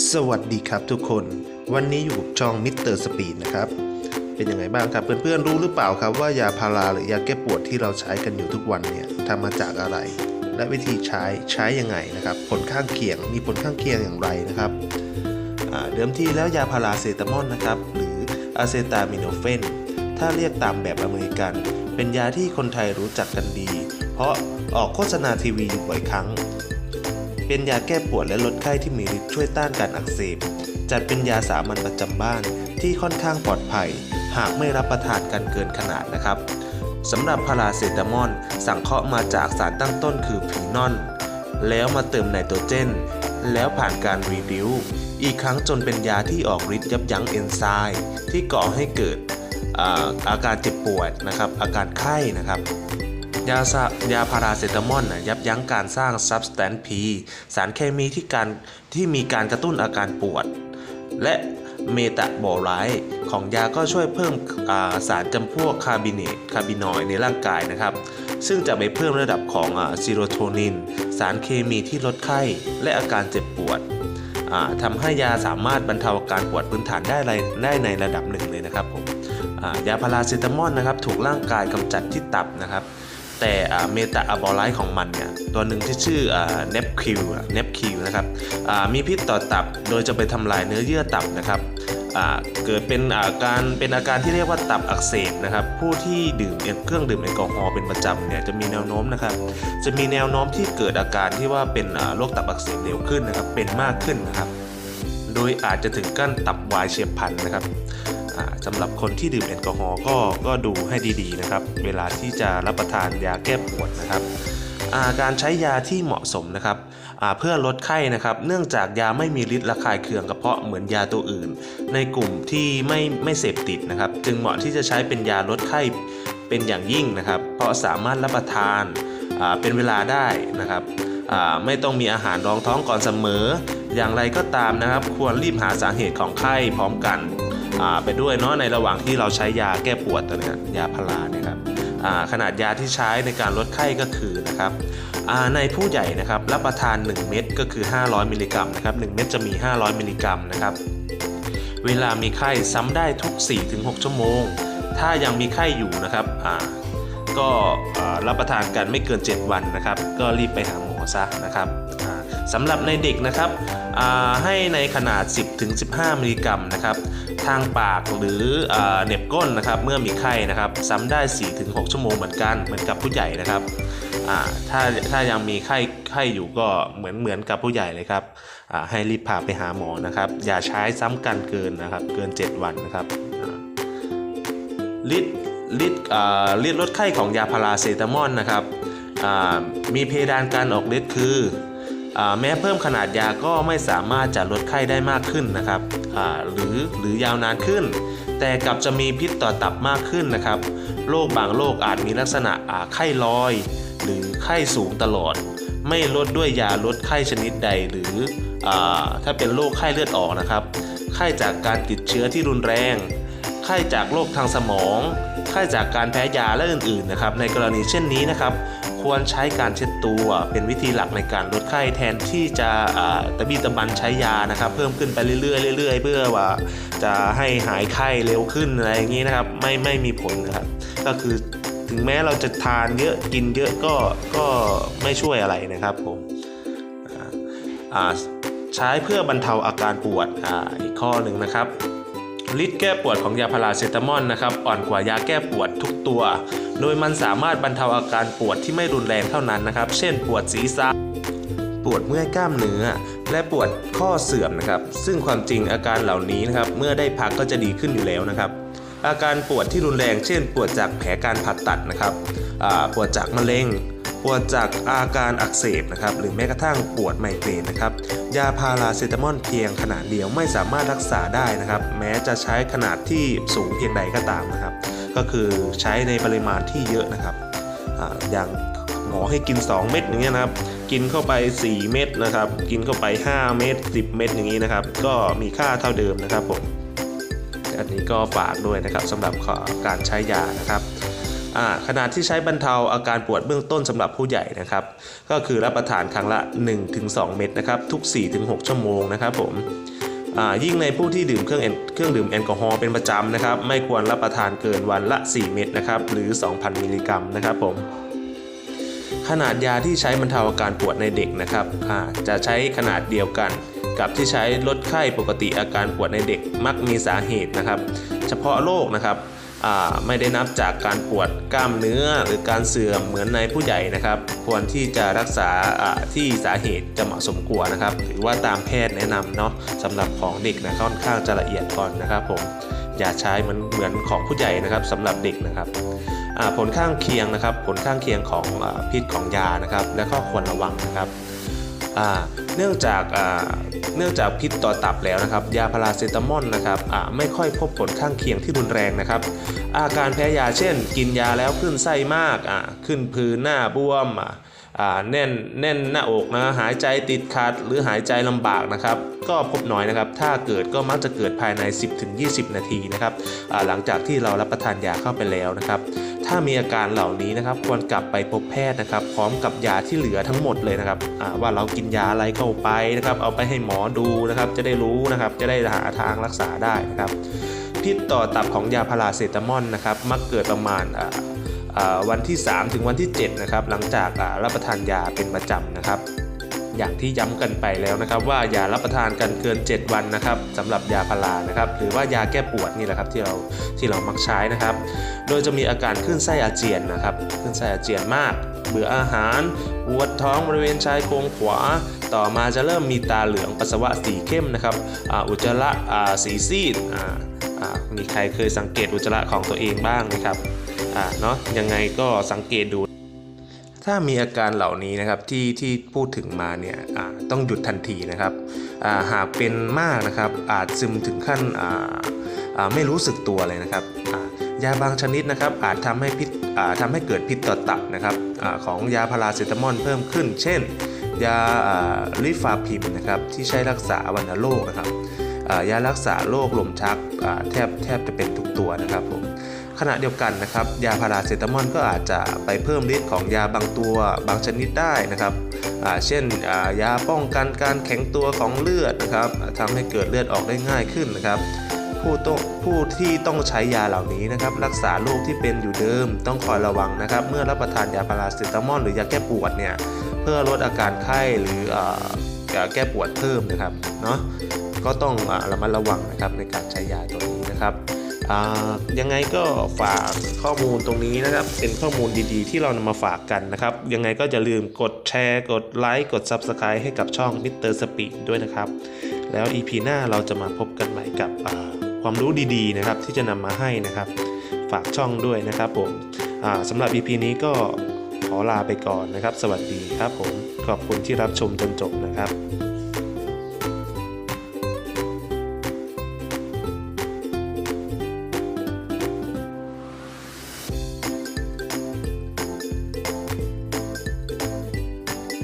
สวัสดีครับทุกคน วันนี้อยู่กับช่องมิสเตอร์สปีดนะครับ เป็นยังไงบ้างครับ เพื่อนๆรู้หรือเปล่าครับว่ายาพาราหรือยาแก้ปวดที่เราใช้กันอยู่ทุกวันเนี่ยทำมาจากอะไร และวิธีใช้ใช้ยังไงนะครับ ผลข้างเคียงมีผลข้างเคียงอย่างไรนะครับเดิมทีแล้วยาพาราเซตามอลนะครับ หรืออะเซตามิโนเฟนถ้าเรียกตามแบบอเมริกัน เป็นยาที่คนไทยรู้จักกันดี เพราะออกโฆษณาทีวีอยู่บ่อยครั้ง เป็นยาแก้ปวดและลดไข้ที่มีฤทธิ์ช่วยต้านการอักเสบ จัดเป็นยาสามัญประจำบ้านที่ค่อนข้างปลอดภัย หากไม่รับประทานกันเกินขนาดนะครับสำหรับพาราเซตามอลสังเคราะห์มาจากสารตั้งต้นคือฟีนอลแล้วมาเติมไนโตรเจน แล้วผ่านการรีดิวอีกครั้งจนเป็นยาที่ออกฤทธิ์ยับยั้งเอนไซม์ที่ก่อให้เกิดอาอาการเจ็บปวดนะครับ อาการไข้นะครับ ยาซายาพาราเซตามอลนะยับยั้งการสร้าง substance P สารเคมีที่การที่มีการกระตุ้นอาการปวด และเมตาบอไลต์ของยาก็ช่วยเพิ่มาสารจำพวกคาร์บิเนตคาร์บินอยในร่างกายนะครับ ซึ่งจะไปเพิ่มระดับของซีโรโทนิน สารเคมีที่ลดไข้และอาการเจ็บปวดทำให้ยาสามารถบรรเทาอาการปวดพื้นฐานได้ในได้ในระดับหนึ่งเลยนะครับผมยาพาราเซตามอลนะครับ ถูกร่างกายกำจัดที่ตับนะครับ แต่เมตาอะบอไลท์ของมันเนี่ยตัวหนึ่งที่ชื่อเนปคิวเนปคิวนะครับมีพิษต่อตับโดยจะไปทำลายเนื้อเยื่อตับนะครับเกิดเป็นอาการเป็นอาการที่เรียกว่าตับอักเสบนะครับ ผู้ที่ดื่มเครื่องดื่มแอลกอฮอล์เป็นประจำเนี่ยจะมีแนวโน้มนะครับ จะมีแนวโน้มที่เกิดอาการที่ว่าเป็นโรคตับอักเสบเร็วขึ้นนะครับ เป็นมากขึ้นนะครับ โดยอาจจะถึงกั้นตับวายเฉียบพลันนะครับ สำหรับคนที่ดื่มแอลกอฮอล์ก็ก็ดูให้ดีๆนะครับ เวลาที่จะรับประทานยาแก้ปวดนะครับาการใช้ยาที่เหมาะสมนะครับเพื่อลดไข้นะครับ เนื่องจากยาไม่มีฤทธิ์ระคายเคืองกระเพาะเหมือนยาตัวอื่น ในกลุ่มที่ไม่ไม่เสพติดนะครับ จึงเหมาะที่จะใช้เป็นยาลดไข้เป็นอย่างยิ่งนะครับ เพราะสามารถรับประทานาเป็นเวลาได้นะครับไม่ต้องมีอาหารรองท้องก่อนเสมอ อย่างไรก็ตามนะครับ ควรรีบหาสาเหตุของไข้พร้อมกัน ไปด้วยเนาะในระหว่างที่เราใช้ยาแก้ปวดตัวนี้ยาพาราเนี่ยครับขนาดยาที่ใช้ในการลดไข้ก็คือนะครับในผู้ใหญ่นะครับรับประทาน 1 เม็ดก็คือ 500 มิลลิกรัมนะครับ1เม็ดจะมี 500 มิลลิกรัมนะครับเวลามีไข้ซ้ำได้ทุก 4-6 ชั่วโมง ถ้ายังมีไข้อยู่นะครับก็รับประทานกันไม่เกิน 7 วันนะครับ ก็รีบไปหาหมอซะนะครับอ สำหรับในเด็กนะครับให้ในขนาด 10-15 มิลลิกรัมนะครับทางปากหรืออเหน็บก้นนะครับเมื่อมีไข้นะครับซ้ำได้ 4-6 ชั่วโมงเหมือนกันเหมือนกับผู้ใหญ่นะครับถ้าถ้ายังมีไข้ไข้อยู่ก็เหมือนเหมือนกับผู้ใหญ่เลยครับให้รีบพาไปหาหมอนะครับ อย่าใช้ซ้ำกันเกินนะครับเกิน 7 วันนะครับฤทธิ์ฤทธิ์ฤทธิ์ลดไข้ของยาพาราเซตามอลนะครับมีเพดานการออกฤทธิ์คือ แม้เพิ่มขนาดยาก็ไม่สามารถจะลดไข้ได้มากขึ้นนะครับหรือหรือยาวนานขึ้น แต่กลับจะมีพิษต่อตับมากขึ้นนะครับโรคบางโรคอาจมีลักษณะไข้ลอย หรือไข้สูงตลอด ไม่ลดด้วยยาลดไข้ชนิดใดหรืออถ้าเป็นโรคไข้เลือดออกนะครับไข้จากการติดเชื้อที่รุนแรง ไข้จากโรคทางสมอง ไข้จากการแพ้ยาและอื่นๆนะครับ ในกรณีเช่นนี้นะครับ ควรใช้การเช็ดตัวเป็นวิธีหลักในการลดไข้แทนที่จะตะบี้ตะบันใช้ยานะครับ เพิ่มขึ้นไปเรื่อยๆเรื่อยๆเพื่อว่าจะให้หายไข้เร็วขึ้นอะไรอย่างนี้นะครับ ไม่ไม่มีผลนะครับ ก็คือถึงแม้เราจะทานเยอะกินเยอะก็ก็ไม่ช่วยอะไรนะครับผมใช้เพื่อบรรเทาอาการปวดออีกข้อหนึ่งนะครับฤทธิ์แก้ปวดของยาพาราเซตามอลนะครับ อ่อนกว่ายาแก้ปวดทุกตัว โดยมันสามารถบรรเทาอาการปวดที่ไม่รุนแรงเท่านั้นนะครับ เช่น ปวดศีรษะ ปวดเมื่อยกล้ามเนื้อ และปวดข้อเสื่อมนะครับ ซึ่งความจริงอาการเหล่านี้นะครับ เมื่อได้พักก็จะดีขึ้นอยู่แล้วนะครับ อาการปวดที่รุนแรง เช่น ปวดจากแผลการผ่าตัดนะครับ ปวดจากมะเร็ง ปวดจากอาการอักเสบนะครับ หรือแม้กระทั่งปวดไมเกรนนะครับ ยาพาราเซตามอลเพียงขนาดเดียวไม่สามารถรักษาได้นะครับ แม้จะใช้ขนาดที่สูงเพียงใดก็ตามนะครับ ก็คือใช้ในปริมาณที่เยอะนะครับออย่างหมอให้กิน 2 เม็ดอย่างเงี้ยนะครับกินเข้าไป 4 เม็ดนะครับ กินเข้าไป 5 เม็ด10 เม็ดอย่างนี้นะครับ ก็มีค่าเท่าเดิมนะครับผมอันนี้ก็ฝากด้วยนะครับสำหรับการใช้ยานะครับขนาดที่ใช้บรรเทาอาการปวดเบื้องต้นสำหรับผู้ใหญ่นะครับ ก็คือรับประทานครั้งละ 1-2 เม็ดนะครับ ทุก 4-6 ชั่วโมงนะครับผม ยิ่งในผู้ที่ดื่มเครื่องเครื่องดื่มแอลกอฮอล์เป็นประจำนะครับ ไม่ควรรับประทานเกินวันละ 4 เม็ดนะครับ หรือ 2,000 มิลลิกรัมนะครับผม ขนาดยาที่ใช้บรรเทาอาการปวดในเด็กนะครับจะใช้ขนาดเดียวกันกับที่ใช้ลดไข้ปกติอาการปวดในเด็กมักมีสาเหตุนะครับ เฉพาะโรคนะครับ ไม่ได้นับจากการปวดกล้ามเนื้อหรือการเสื่อมเหมือนในผู้ใหญ่นะครับ ควรที่จะรักษาที่สาเหตุจะเหมาะสมกว่านะครับ หรือว่าตามแพทย์แนะนำเนาะสำหรับของเด็กนะค่อนข้างจะละเอียดก่อนนะครับผมอย่าใช้มันเหมือนของผู้ใหญ่นะครับสำหรับเด็กนะครับผลข้างเคียงนะครับ ผลข้างเคียงของอพิษของยานะครับ และก็ควรระวังนะครับ เนื่องจากเนื่องจากพิษต่อตับแล้วนะครับยาพาราเซตามอลนะครับไม่ค่อยพบผลข้างเคียงที่รุนแรงนะครับ อาการแพ้ยาเช่น กินยาแล้วขึ้นไส้มากขึ้นพื้นหน้าบวมแน่นแน่นหน้าอกนะหายใจติดขัดหรือหายใจลำบากนะครับ ก็พบน้อยนะครับ ถ้าเกิดก็มักจะเกิดภายใน 10-20 นาทีนะครับหลังจากที่เรารับประทานยาเข้าไปแล้วนะครับ ถ้ามีอาการเหล่านี้นะครับ ควรกลับไปพบแพทย์นะครับ พร้อมกับยาที่เหลือทั้งหมดเลยนะครับว่าเรากินยาอะไรเข้าไปนะครับ เอาไปให้หมอดูนะครับ จะได้รู้นะครับ จะได้หาทางรักษาได้นะครับ พิษต่อตับของยาพาราเซตามอลนะครับ มักเกิดประมาณวันที่ 3 ถึงวันที่ 7 นะครับ หลังจากรับประทานยาเป็นประจำนะครับ อย่างที่ย้ำกันไปแล้วนะครับ ว่าอย่ารับประทานกันเกิน 7 วันนะครับสำหรับยาพารานะครับ หรือว่ายาแก้ปวดนี่แหละครับที่เราที่เรามักใช้นะครับ โดยจะมีอาการขึ้นไส้อาเจียนนะครับขึ้นไส้อาเจียนมาก เบื่ออาหารปวดท้องบริเวณชายโครงขวา ต่อมาจะเริ่มมีตาเหลืองปัสสาวะสีเข้มนะครับออุจจาระาสีซีดมีใครเคยสังเกตอุจจาระของตัวเองบ้างไหมครับเนาะยังไงก็สังเกตดู ถ้ามีอาการเหล่านี้นะครับที่ที่พูดถึงมาเนี่ยต้องหยุดทันทีนะครับหากเป็นมากนะครับอาจซึมถึงขั้นไม่รู้สึกตัวเลยนะครับยาบางชนิดนะครับอาจทำให้พิษทำให้เกิดพิษต่อตับนะครับอของยาพาราเซตามอลเพิ่มขึ้น เช่น ยาลิฟาพิมนะครับที่ใช้รักษาวัณโรคนะครับยารักษาโรคลมชักแทบแทบจะเป็นทุกตัวนะครับผม ขณะเดียวกันนะครับ ยาพาราเซตามอลก็อาจจะไปเพิ่มฤทธิ์ของยาบางตัวบางชนิดได้นะครับเช่นยาป้องกันการแข็งตัวของเลือดนะครับทำให้เกิดเลือดออกได้ง่ายขึ้นนะครับผู้ต้องผู้ที่ต้องใช้ยาเหล่านี้นะครับ รักษาโรคที่เป็นอยู่เดิมต้องคอยระวังนะครับ เมื่อรับประทานยาพาราเซตามอลหรือยาแก้ปวดเนี่ยเพื่อลดอาการไข้หรือยาแก้ปวดเพิ่มนะครับเนาะก็ต้องระมัดระวังนะครับในการใช้ยาตัวนี้นะครับ ยังไงก็ฝากข้อมูลตรงนี้นะครับ เป็นข้อมูลดีๆ ที่เรานำมาฝากกันนะครับ ยังไงก็อย่าลืมกดแชร์ กดไลค์ กด Subscribe ให้กับช่อง Mr. Speed ด้วยนะครับ แล้ว EP หน้าเราจะมาพบกันใหม่กับความรู้ดีๆนะครับที่จะนำมาให้นะครับ ฝากช่องด้วยนะครับผมสำหรับ EP นี้ก็ขอลาไปก่อนนะครับ สวัสดีครับผม ขอบคุณที่รับชมจนจบนะครับ